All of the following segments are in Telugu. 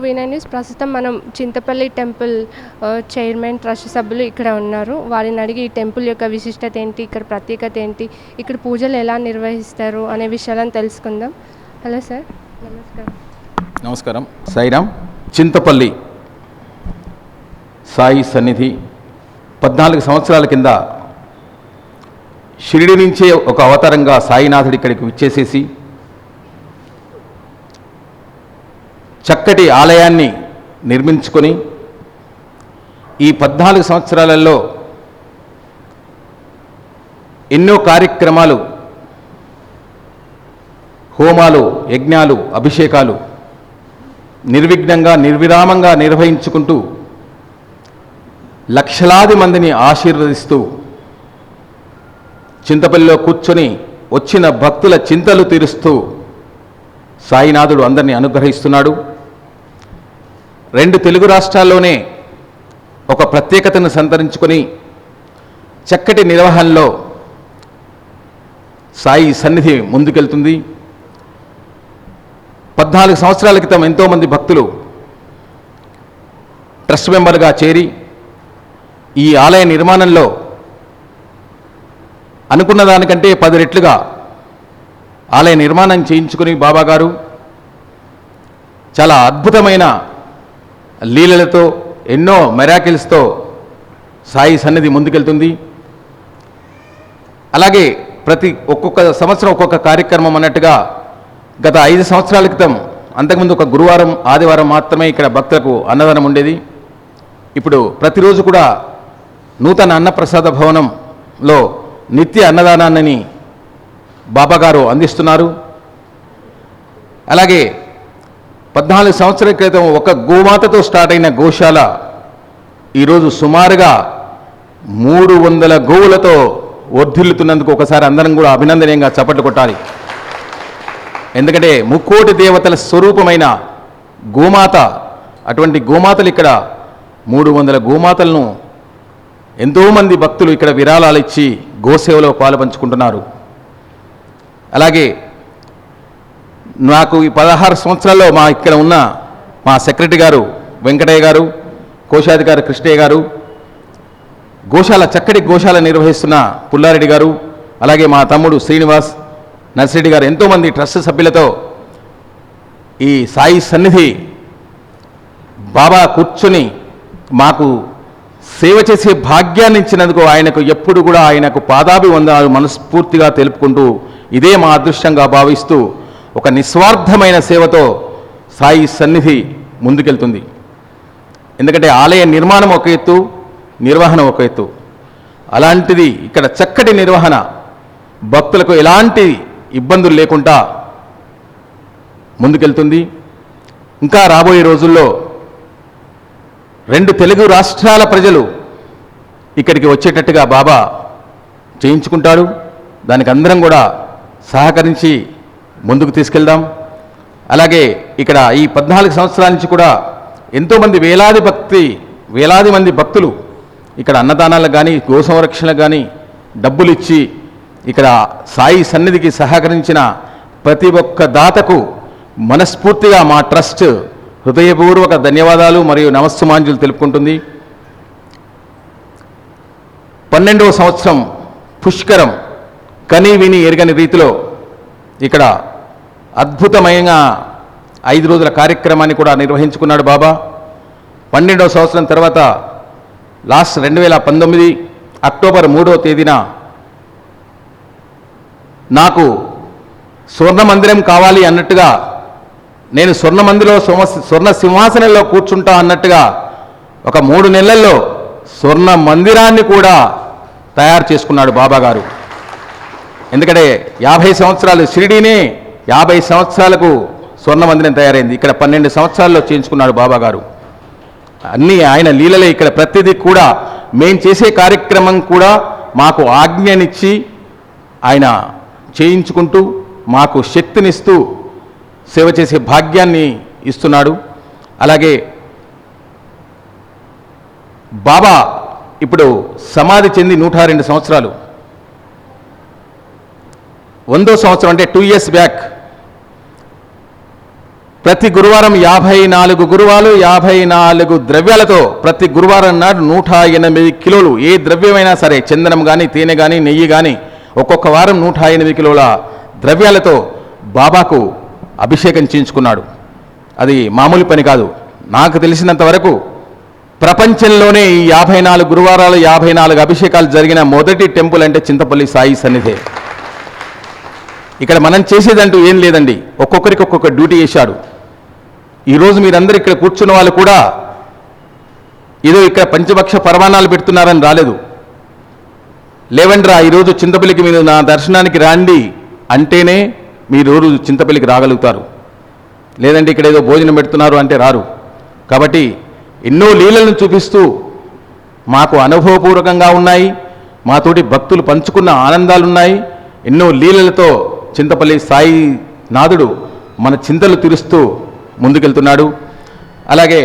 వీనా న్యూస్ ప్రస్తుతం మనం చింతపల్లి టెంపుల్ చైర్మన్ ట్రస్ట్ సభ్యులు ఇక్కడ ఉన్నారు. వారిని అడిగి ఈ టెంపుల్ యొక్క విశిష్టత ఏంటి ఇక్కడ ప్రత్యేకత ఏంటి ఇక్కడ పూజలు ఎలా నిర్వహిస్తారు అనే విషయాలను తెలుసుకుందాం. Hello sir. నమస్కారం. నమస్కారం. సాయిరామ్ చింతపల్లి సాయి సన్నిధి పద్నాలుగు సంవత్సరాల కింద షిరిడి నుంచే ఒక అవతారంగా సాయినాథుడి ఇక్కడికి విచ్చేసేసి చక్కటి ఆలయాన్ని నిర్మించుకొని ఈ పద్నాలుగు సంవత్సరాలలో ఎన్నో కార్యక్రమాలు హోమాలు యజ్ఞాలు అభిషేకాలు నిర్విఘ్నంగా నిర్విరామంగా నిర్వహించుకుంటూ లక్షలాది మందిని ఆశీర్వదిస్తూ చింతపల్లిలో కూర్చొని వచ్చిన భక్తుల చింతలు తీరుస్తూ సాయినాథుడు అందరినీ అనుగ్రహిస్తున్నాడు. రెండు తెలుగు రాష్ట్రాల్లోనే ఒక ప్రత్యేకతను సంతరించుకొని చక్కటి నిర్వహణలో సాయి సన్నిధి ముందుకెళ్తుంది. పద్నాలుగు సంవత్సరాల క్రితం ఎంతోమంది భక్తులు ట్రస్ట్ మెంబర్గా చేరి ఈ ఆలయ నిర్మాణంలో అనుకున్న దానికంటే పది రెట్లుగా ఆలయ నిర్మాణం చేయించుకుని బాబాగారు చాలా అద్భుతమైన లీలలతో ఎన్నో మెరాకిల్స్తో సాయి సన్నిధి ముందుకెళ్తుంది. అలాగే ప్రతి ఒక్కొక్క సంవత్సరం ఒక్కొక్క కార్యక్రమం అన్నట్టుగా గత ఐదు సంవత్సరాల క్రితం అంతకుముందు ఒక గురువారం ఆదివారం మాత్రమే ఇక్కడ భక్తులకు అన్నదానం ఉండేది. ఇప్పుడు ప్రతిరోజు కూడా నూతన అన్నప్రసాద భవనంలో నిత్య అన్నదానాన్ని బాబాగారు అందిస్తున్నారు. అలాగే పద్నాలుగు సంవత్సరాల క్రితం ఒక గోమాతతో స్టార్ట్ అయిన గోశాల ఈరోజు సుమారుగా మూడు వందల గోవులతో వర్ధిల్లుతున్నందుకు ఒకసారి అందరం కూడా అభినందనీయంగా చప్పట్లు కొట్టాలి. ఎందుకంటే ముక్కోటి దేవతల స్వరూపమైన గోమాత అటువంటి గోమాతలు ఇక్కడ మూడు వందల గోమాతలను ఎంతోమంది భక్తులు ఇక్కడ విరాళాలు ఇచ్చి గోసేవలో పాలు పంచుకుంటున్నారు అలాగే నాకు ఈ పదహారు సంవత్సరాల్లో మా ఇక్కడ ఉన్న మా సెక్రటరీ గారు వెంకటయ్య గారు కోశాధికారి కృష్ణయ్య గారు గోశాల చక్కటి గోశాల నిర్వహిస్తున్న పుల్లారెడ్డి గారు అలాగే మా తమ్ముడు శ్రీనివాస్ నర్సిరెడ్డి గారు ఎంతోమంది ట్రస్ట్ సభ్యులతో ఈ సాయి సన్నిధి బాబా కూర్చొని మాకు సేవ చేసే భాగ్యాన్ని ఇచ్చినందుకు ఆయనకు ఎప్పుడు కూడా ఆయనకు పాదాభివందనాలు మనస్ఫూర్తిగా తెలుపుకుంటూ ఇదే మా అదృష్టంగా భావిస్తూ ఒక నిస్వార్థమైన సేవతో సాయి సన్నిధి ముందుకెళ్తుంది. ఎందుకంటే ఆలయ నిర్మాణం ఒక ఎత్తు నిర్వహణ ఒక ఎత్తు. అలాంటిది ఇక్కడ చక్కటి నిర్వహణ. భక్తులకు ఎలాంటి ఇబ్బందులు లేకుండా ముందుకెళ్తుంది. ఇంకా రాబోయే రోజుల్లో రెండు తెలుగు రాష్ట్రాల ప్రజలు ఇక్కడికి వచ్చేటట్టుగా బాబా చేయించుకుంటాడు. దానికి అందరం కూడా సహకరించి ముందుకు తీసుకెళ్దాం. అలాగే ఇక్కడ ఈ పద్నాలుగు సంవత్సరాల నుంచి కూడా ఎంతోమంది వేలాది భక్తి వేలాది మంది భక్తులు ఇక్కడ అన్నదానాలకు కానీ గో సంరక్షణకు కానీ డబ్బులు ఇచ్చి ఇక్కడ సాయి సన్నిధికి సహకరించిన ప్రతి ఒక్క దాతకు మనస్ఫూర్తిగా మా ట్రస్ట్ హృదయపూర్వక ధన్యవాదాలు మరియు నమస్సుమాంజులు తెలుపుకుంటుంది. పన్నెండవ సంవత్సరం పుష్కరం కని విని ఎరగని రీతిలో ఇక్కడ అద్భుతమైన ఐదు రోజుల కార్యక్రమాన్ని కూడా నిర్వహించుకున్నాడు బాబా. పన్నెండవ సంవత్సరం తర్వాత లాస్ట్ రెండు వేల పంతొమ్మిది అక్టోబర్ మూడవ తేదీన నాకు స్వర్ణ మందిరం కావాలి అన్నట్టుగా నేను స్వర్ణ మందిలో స్వర్ణ సింహాసనంలో కూర్చుంటా అన్నట్టుగా ఒక మూడు నెలల్లో స్వర్ణ మందిరాన్ని కూడా తయారు చేసుకున్నాడు బాబా గారు ఎందుకంటే యాభై సంవత్సరాలు షిరిడీనే యాభై సంవత్సరాలకు స్వర్ణ మందిరం తయారైంది. ఇక్కడ పన్నెండు సంవత్సరాల్లో చేయించుకున్నాడు బాబా గారు. అన్నీ ఆయన లీలలే ఇక్కడ ప్రతిదీ కూడా. మేము చేసే కార్యక్రమం కూడా మాకు ఆజ్ఞనిచ్చి ఆయన చేయించుకుంటూ మాకు శక్తినిస్తూ సేవ చేసే భాగ్యాన్ని ఇస్తున్నాడు. అలాగే బాబా ఇప్పుడు సమాధి చెంది నూట రెండు సంవత్సరాలు. వందో సంవత్సరం అంటే టూ ఇయర్స్ బ్యాక్. ప్రతి గురువారం యాభై నాలుగు గురువాలు యాభై నాలుగు ద్రవ్యాలతో ప్రతి గురువారం నాడు నూట ఎనిమిది కిలోలు ఏ ద్రవ్యమైనా సరే చందనం కానీ తేనె కానీ నెయ్యి కానీ ఒక్కొక్క వారం నూట ఎనిమిది కిలోల ద్రవ్యాలతో బాబాకు అభిషేకం చేయించుకున్నాడు. అది మామూలు పని కాదు. నాకు తెలిసినంత వరకు ప్రపంచంలోనే ఈ యాభై నాలుగు గురువారాలు యాభై నాలుగు అభిషేకాలు జరిగిన మొదటి టెంపుల్ అంటే చింతపల్లి సాయి సన్నిధే. ఇక్కడ మనం చేసేదంటూ ఏం లేదండి. ఒక్కొక్కరికి ఒక్కొక్క డ్యూటీ చేశాడు. ఈరోజు మీరందరూ ఇక్కడ కూర్చున్న వాళ్ళు కూడా ఏదో ఇక్కడ పంచపక్ష పరమాణాలు పెడుతున్నారని రాలేదు. లేవండ్రా ఈరోజు చింతపల్లికి మీరు నా దర్శనానికి రాండి అంటేనే మీరు రోజు చింతపల్లికి రాగలుగుతారు. లేదంటే ఇక్కడ ఏదో భోజనం పెడుతున్నారు అంటే రారు. కాబట్టి ఎన్నో లీలలను చూపిస్తూ మాకు అనుభవపూర్వకంగా ఉన్నాయి. మాతోటి భక్తులు పంచుకున్న ఆనందాలు ఉన్నాయి ఎన్నో లీలలతో చింతపల్లి సాయి నాథుడు మన చింతలు తీరుస్తూ ముందుకెళ్తున్నాడు. అలాగే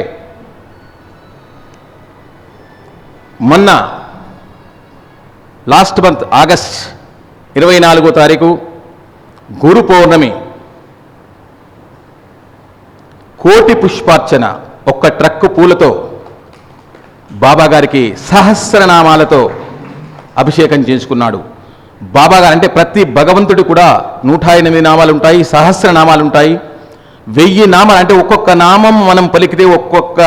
మొన్న లాస్ట్ మంత్ ఆగస్ట్ ఇరవై నాలుగో తారీఖు గురు పౌర్ణమి కోటి పుష్పార్చన ఒక్క ట్రక్కు పూలతో బాబాగారికి సహస్రనామాలతో అభిషేకం చేసుకున్నాడు బాబా గారు అంటే ప్రతి భగవంతుడు కూడా నూట ఎనిమిది నామాలు ఉంటాయి సహస్రనామాలు ఉంటాయి. వెయ్యి నామాలు అంటే ఒక్కొక్క నామం మనం పలికితే ఒక్కొక్క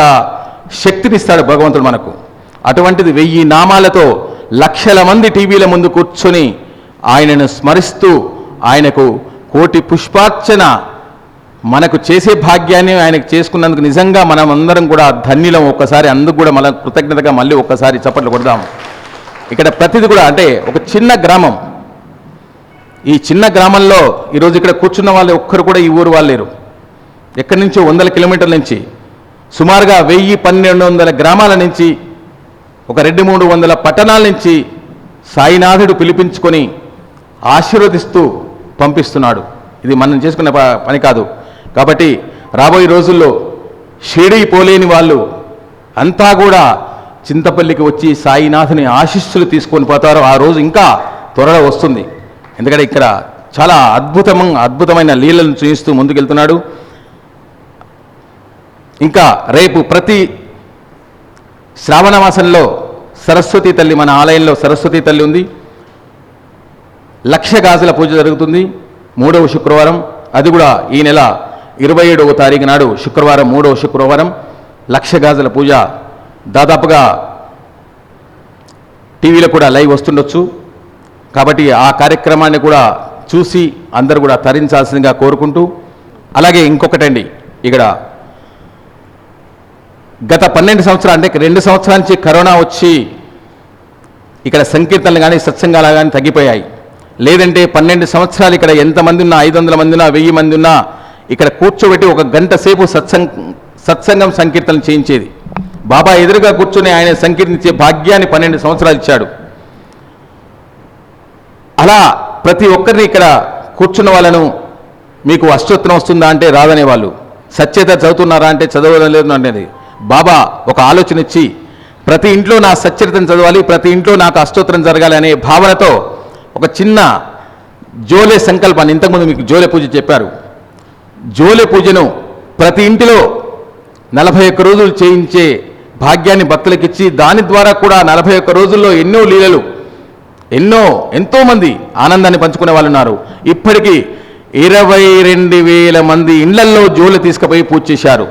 శక్తినిస్తాడు భగవంతుడు మనకు. అటువంటిది వెయ్యి నామాలతో లక్షల మంది టీవీల ముందు కూర్చొని ఆయనను స్మరిస్తూ ఆయనకు కోటి పుష్పార్చన మనకు చేసే భాగ్యాన్ని ఆయనకు చేసుకున్నందుకు నిజంగా మనం అందరం కూడా ధన్యులం. ఒక్కసారి అందుకు కూడా మన కృతజ్ఞతగా మళ్ళీ ఒక్కసారి చప్పట్లు కొడదాం. ఇక్కడ ప్రతిది కూడా అంటే ఒక చిన్న గ్రామం. ఈ చిన్న గ్రామంలో ఈరోజు ఇక్కడ కూర్చున్న వాళ్ళు ఒక్కరు కూడా ఈ ఊరు వాళ్ళు లేరు ఎక్కడి నుంచో వందల కిలోమీటర్ల నుంచి సుమారుగా వెయ్యి పన్నెండు వందల గ్రామాల నుంచి ఒక రెండు మూడు వందల పట్టణాల నుంచి సాయినాథుడు పిలిపించుకొని ఆశీర్వదిస్తూ పంపిస్తున్నాడు. ఇది మనం చేసుకునే ప- పని కాదు. కాబట్టి రాబోయే రోజుల్లో షిరిడి పోలేని వాళ్ళు అంతా కూడా చింతపల్లికి వచ్చి సాయినాథుని ఆశీస్సులు తీసుకొని పోతారో ఆ రోజు ఇంకా త్వరలో వస్తుంది. ఎందుకంటే ఇక్కడ చాలా అద్భుతం అద్భుతమైన లీలను చూపిస్తూ ముందుకెళ్తున్నాడు. ఇంకా రేపు ప్రతి శ్రావణ మాసంలో సరస్వతి తల్లి మన ఆలయంలో సరస్వతి తల్లి ఉంది. లక్ష గాజుల పూజ జరుగుతుంది మూడవ శుక్రవారం. అది కూడా ఈ నెల ఇరవై ఏడవ తారీఖు నాడు శుక్రవారం మూడవ శుక్రవారం. లక్ష గాజుల పూజ దాదాపుగా టీవీలో కూడా లైవ్ వస్తుండొచ్చు. కాబట్టి ఆ కార్యక్రమాన్ని కూడా చూసి అందరూ కూడా తరించాల్సిందిగా కోరుకుంటూ అలాగే ఇంకొకటండి ఇక్కడ గత పన్నెండు సంవత్సరాలు అంటే రెండు సంవత్సరాల నుంచి కరోనా వచ్చి ఇక్కడ సంకీర్తనలు కానీ సత్సంగాలు కానీ తగ్గిపోయాయి. లేదంటే పన్నెండు సంవత్సరాలు ఇక్కడ ఎంతమంది ఉన్నా ఐదు వందల మంది ఉన్నా వెయ్యి మంది ఉన్నా ఇక్కడ కూర్చోబెట్టి ఒక గంట సేపు సత్సంగ సత్సంగం సంకీర్తనలు చేయించేది. బాబా ఎదురుగా కూర్చొని ఆయన సంకీర్తించే భాగ్యాన్ని పన్నెండు సంవత్సరాలు ఇచ్చాడు. అలా ప్రతి ఒక్కరిని ఇక్కడ కూర్చున్న వాళ్ళను మీకు అష్టోత్తరం వస్తుందా అంటే రాదనే వాళ్ళు. సత్యత చదువుతున్నారా అంటే చదవడం లేదు అనేది. బాబా ఒక ఆలోచన ఇచ్చి ప్రతి ఇంట్లో నా సచ్చరితం చదవాలి ప్రతి ఇంట్లో నాకు అష్టోత్తరం జరగాలి అనే భావనతో ఒక చిన్న జోలే సంకల్పాన్ని ఇంతకుముందు మీకు జోలే పూజ చెప్పారు. జోలే పూజను ప్రతి ఇంటిలో నలభై ఒక్క రోజులు చేయించే భాగ్యాన్ని భక్తులకిచ్చి దాని ద్వారా కూడా నలభై ఒక్క రోజుల్లో ఎన్నో లీలలు ఎన్నో ఎంతోమంది ఆనందాన్ని పంచుకునే వాళ్ళు ఉన్నారు. ఇప్పటికీ ఇరవై రెండు వేల మంది ఇళ్ళల్లో జోలు తీసుకుపోయి పూజ చేశారు.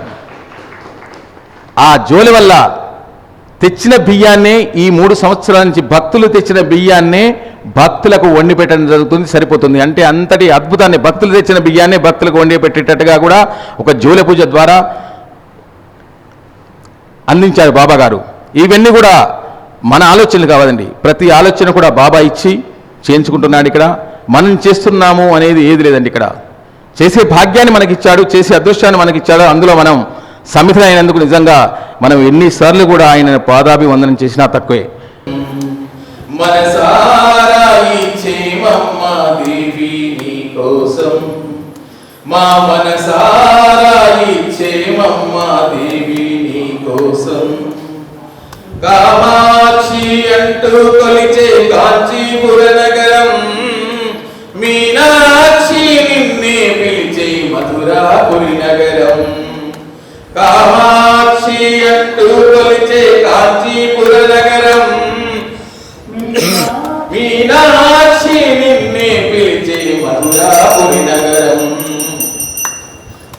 ఆ జోలి వల్ల తెచ్చిన బియ్యాన్నే ఈ మూడు సంవత్సరాల నుంచి భక్తులు తెచ్చిన బియ్యాన్నే భక్తులకు వండి పెట్టడం జరుగుతుంది సరిపోతుంది. అంటే అంతటి అద్భుతాన్ని భక్తులు తెచ్చిన బియ్యాన్నే భక్తులకు వండి పెట్టేటట్టుగా కూడా ఒక జోల పూజ ద్వారా అందించారు బాబా గారు. ఇవన్నీ కూడా మన ఆలోచనలు కావాలండి ప్రతి ఆలోచన కూడా బాబా ఇచ్చి చేయించుకుంటున్నాడు ఇక్కడ. మనం చేస్తున్నాము అనేది ఏది లేదండి ఇక్కడ. చేసే భాగ్యాన్ని మనకిచ్చాడు చేసే అదృష్టాన్ని మనకిచ్చాడు. అందులో మనం సమితులైనందుకు నిజంగా మనం ఎన్నిసార్లు కూడా ఆయన పాదాభివందనం చేసినా తక్కువే. మా మనసారా ఇచ్చేమమ్మ దేవి కామాక్షి అంటూ కొలిచే కాంచీపుర నగరం మీనాక్షి నిన్నే పిలిచే మధురాపురి నగరం. కామాక్షి అంటూ కొలిచే కాంచీపుర నగరం మీనాక్షి నిన్నే పిలిచే మధురాపురి నగరం.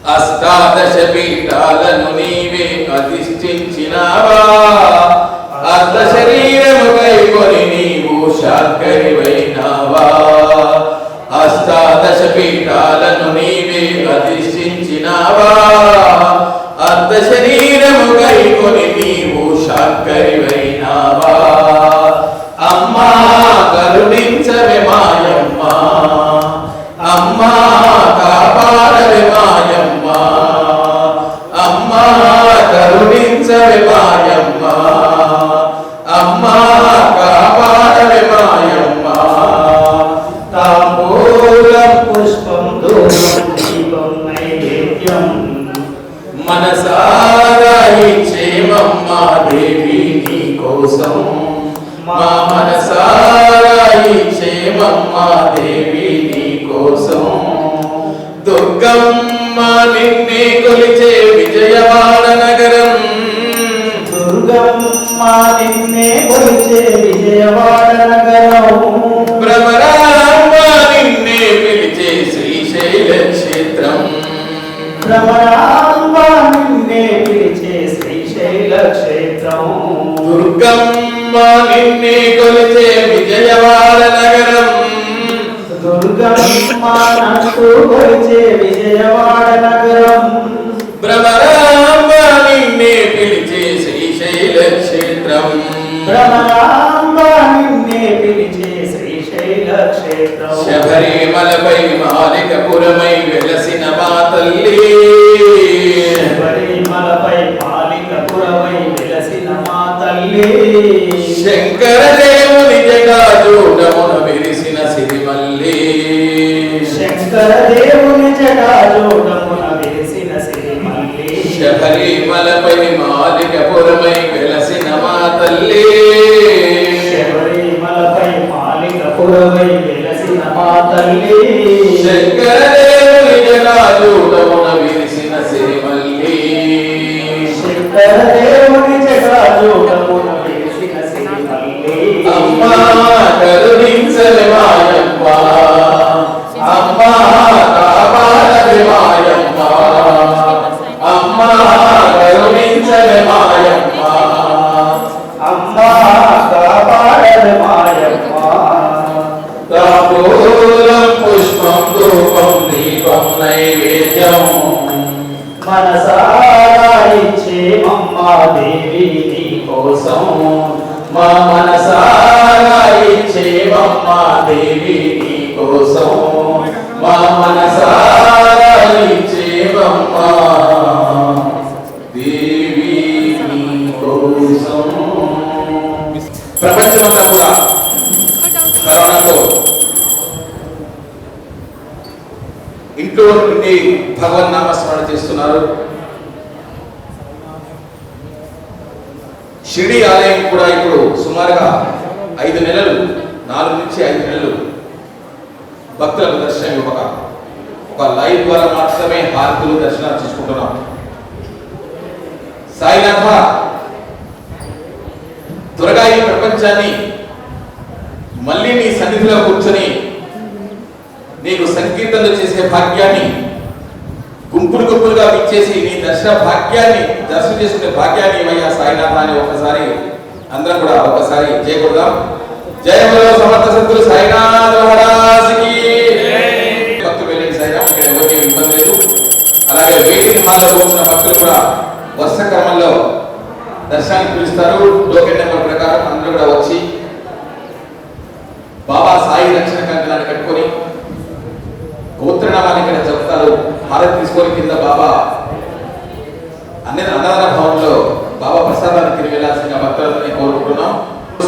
అష్టాదశ పీఠాలను నీవే అధిష్ఠించినావా? అర్ధ శరీరము కొని నీవు శాకరివైనావా. అష్టాదశ పీఠాలను నీవే అధిష్ఠించినావా. అర్ధ శరీరము కొని నీవు శాకరివైనావా. అమ్మా కరుణించవే మాయమ్మ. అమ్మా కాపాడవే మాయమ్మ. అమ్మా కరుణించవే మాయమ్మ. నీ కోసం దుర్గమ్మ నిన్నే కొలిచే విజయవాడ నగరం. దుర్గమ్మ నంటూ కొలిచే విజయవాడ నగరం. భ్రమరాంబ నిన్నే పిలిచే శ్రీశైల క్షేత్రం. భ్రమరాంబ నిన్నే పిలిచే శ్రీశైల క్షేత్రం. శబరిమలపై మాలికపురమై వెలసిన తాంబూలం పుష్పం ధూపం దీపం నైవేద్యం. మనసారా ఇచ్చేమమ్మా దేవి నీ కోసం మా మనసారా ఇచ్చేమమ్మా దేవి నీ కోసం. మా మనసారా ఇంట్లో నుండి భగవన్ నామస్మరణ చేస్తున్నారు. షిరిడి ఆలయం కూడా ఇప్పుడు సుమారుగా ఐదు నెలలు నాలుగు నుంచి ఐదు నెలలు భక్తులకు దర్శనం ఇవ్వక ఒక లైవ్ ద్వారా మాత్రమే హారతులు దర్శనాలు చేసుకుంటున్నాం. సాయినాథ త్వరగా ఈ ప్రపంచాన్ని మళ్ళీ నీ సన్నిధిలో కూర్చొని నీకు సంకీర్తనలు చేసే భాగ్యాన్ని గుంపులు గుంపులుగా ఇచ్చేసి నీ దర్శన భాగ్యాన్ని దర్శనం చేసుకునే భాగ్యాన్ని ఏమయ్యా? సాయినాథ అని ఒకసారి అందరం కూడా ఒకసారి చేయకూడదాం జయ బలో సమర్థ సంతులు సాయినాథ మహారాజ్కి. భక్తులు వెళ్ళండి సాయిరామ్ ఇక్కడ ఎవరికి ఇబ్బంది లేదు. అలాగే వెయిటింగ్ హాల్లో కూర్చున్న భక్తులు కూడా వరుస క్రమంలో దర్శనానికి పిలుస్తారు. టోకెన్ నెంబర్ ప్రకారం అందరూ కూడా వచ్చి బాబా సాయి రక్షణ కంకణాన్ని కట్టుకొని గోత్రనామాన్ని ఇక్కడ చెప్తారు హారతి తీసుకొని కింద బాబా. అన్ని అన్నదాన భవన్లో బాబా ప్రసాదాన్ని తిరిగి వెళ్ళాల్సిన భక్తులందరినీ కోరుకుంటున్నాం.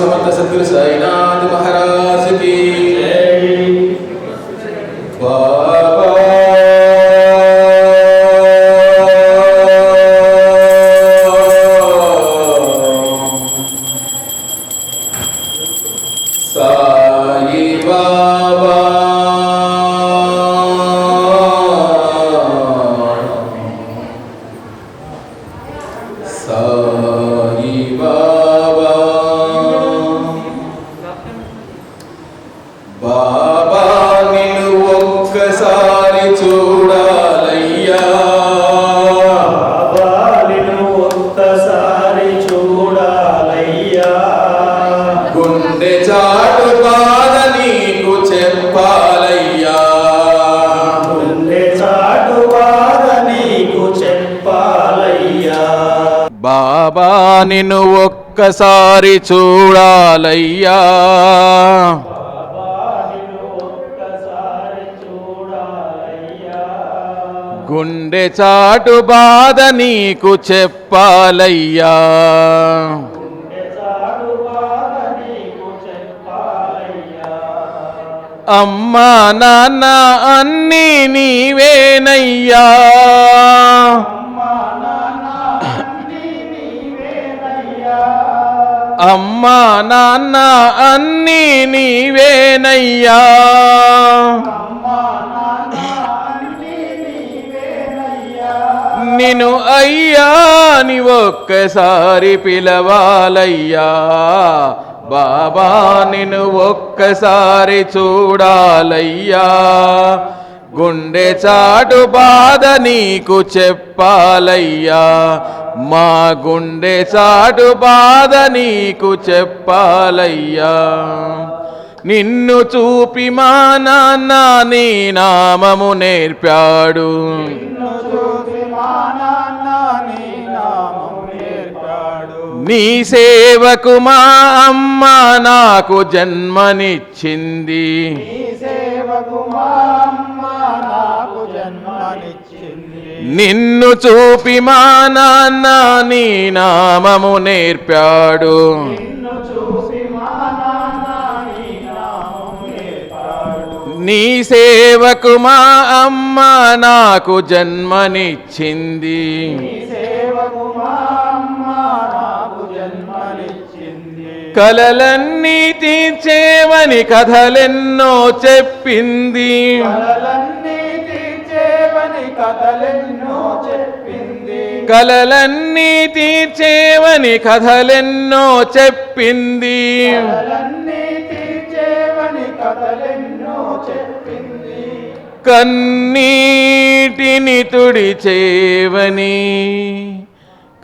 సమర్థ సద్గురు సాయినాథ్ మహారాజుకి నిన్ను ఒక్కసారి చూడాలయ్యా. గుండె చాటు బాధ నీకు చెప్పాలయ్యా. అమ్మా నాన్న అన్నీ నీవేనయ్యా. అమ్మా నాన్న అన్నీ నీవేనయ్యా. నిను అయ్యా ని ఒక్కసారి పిలవాలయ్యా. బాబా నిను ఒక్కసారి చూడాలయ్యా. గుండె చాటు బాధ నీకు చెప్పాలయ్యా. మా గుండె చాటు బాధ నీకు చెప్పాలయ్యా. నిన్ను చూపి మా నాన్న నీ నామము నేర్పాడు. నీ సేవకు మా అమ్మ నాకు జన్మనిచ్చింది. నిన్ను చూపి మా నాన్న నీ నామము నేర్పాడు. నీ సేవకు మా అమ్మ నాకు జన్మనిచ్చింది. కలలన్నీ తీర్చేవని కథలెన్నో చెప్పింది. కలలన్నీ తీర్చేవని కథలెన్నో చెప్పింది. కన్నీటిని తుడిచేవని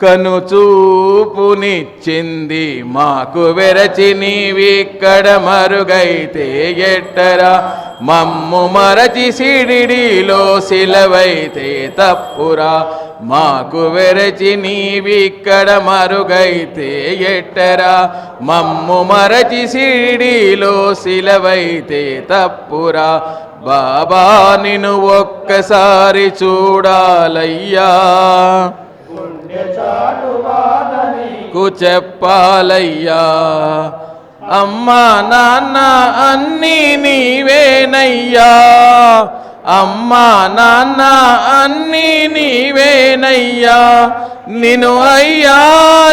కనుచూపునిచ్చింది మాకు వెరచి నీవిక్కడ మరుగైతే ఎట్టరా? మమ్ము మరచి సిడిడిలో సిలవైతే తప్పురా? మాకు వెరచి నీవిక్కడ మరుగైతే ఎట్టరా? మమ్ము మరచి సిడిలో సిలవైతే తప్పురా? బాబా నిన్ను ఒక్కసారి చూడాలయ్యా. కు చెప్పాలయ్యా అమ్మా నాన్న అన్నీ నీవేనయ్యా. అమ్మా నాన్న అన్నీ నీవేనయ్యా. నిన్ను అయ్యా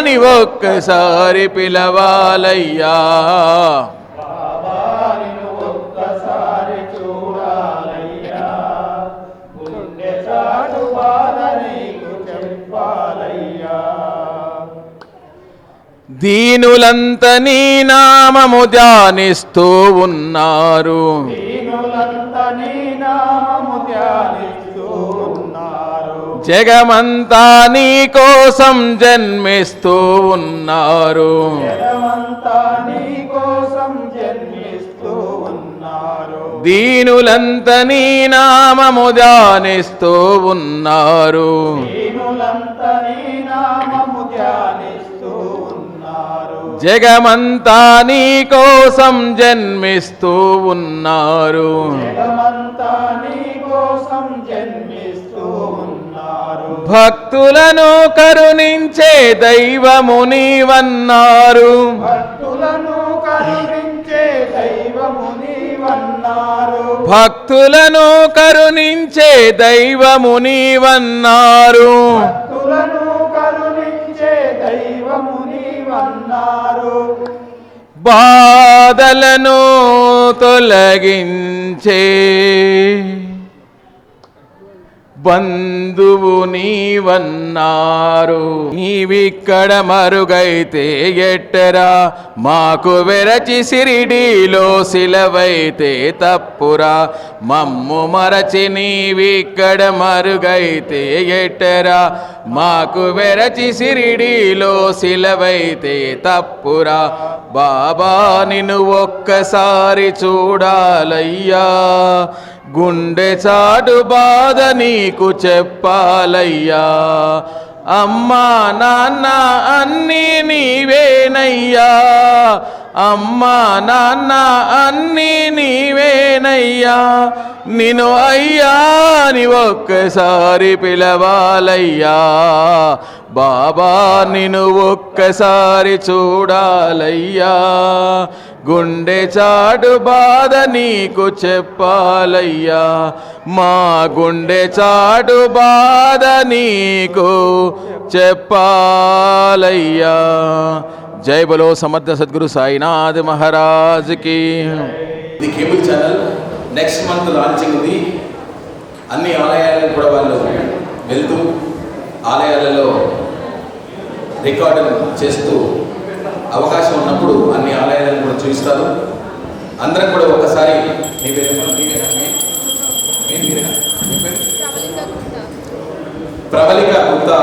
ని ఒక్కసారి పిలవాలయ్యా. దీనులంత నీ నామము ధ్యానిస్తూ ఉన్నారు. జగమంతా నీ కోసం జన్మిస్తూ ఉన్నారు. దీనులంత నీ నామము ధ్యానిస్తూ ఉన్నారు. జగమంతా నీ కోసం జన్మిస్తూ ఉన్నారు. భక్తులను కరుణించే దైవము నీవన్నారు భక్తులను భక్తులను కరుణించే దైవము నీవన్నారు. బాధలను తొలగించే బంధువు నీవన్నారు. నీవిక్కడ మరుగైతే ఎట్టరా? మాకు వెరచి సిరిడీలో సిలవైతే తప్పురా. మమ్ము మరచి నీవిక్కడ మరుగైతే ఎట్టరా? మాకు వెరచి సిరిడిలో సిలవైతే తప్పురా. బాబా నిన్ను ఒక్కసారి చూడాలయ్యా. గుండె చాటు బాధ నీకు చెప్పాలయ్యా. అమ్మా నాన్న అన్నీ నీవేనయ్యా. అమ్మా నాన్న అన్నీ నీవేనయ్యా. నిను అయ్యా అని ఒక్కసారి పిలవాలయ్యా. బాబా నిన్ను ఒక్కసారి చూడాలయ్యా. గుండె చాటు బాధ నీకు చెప్పాలయ్యా. మా గుండె చాటు బాధ నీకు చెప్పాలయ్యా. జై బలో సమర్థ సద్గురు సాయినాథ్ మహారాజ్కి. ఇది cable channel. Next month launching ఉంది. అన్ని ఆలయాలకు కూడా వాళ్ళు వెళ్తూ ఆలయాలలో రికార్డు చేస్తూ అవకాశం ఉన్నప్పుడు అన్ని ఆలయాలను కూడా చూపిస్తారు అందరం కూడా ఒకసారి మీ పేరు? ప్రవళిక గుప్తా.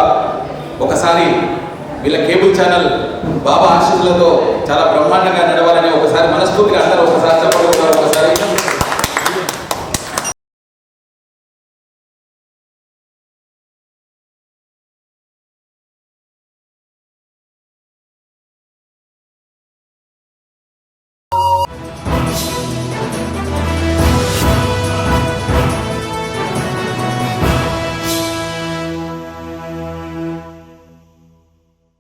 ఒకసారి వీళ్ళ కేబుల్ ఛానల్ బాబా ఆశీస్సులతో చాలా బ్రహ్మాండంగా నడవాలని ఒకసారి మనస్ఫూర్తిగా అందరూ ఒకసారి చెప్పడం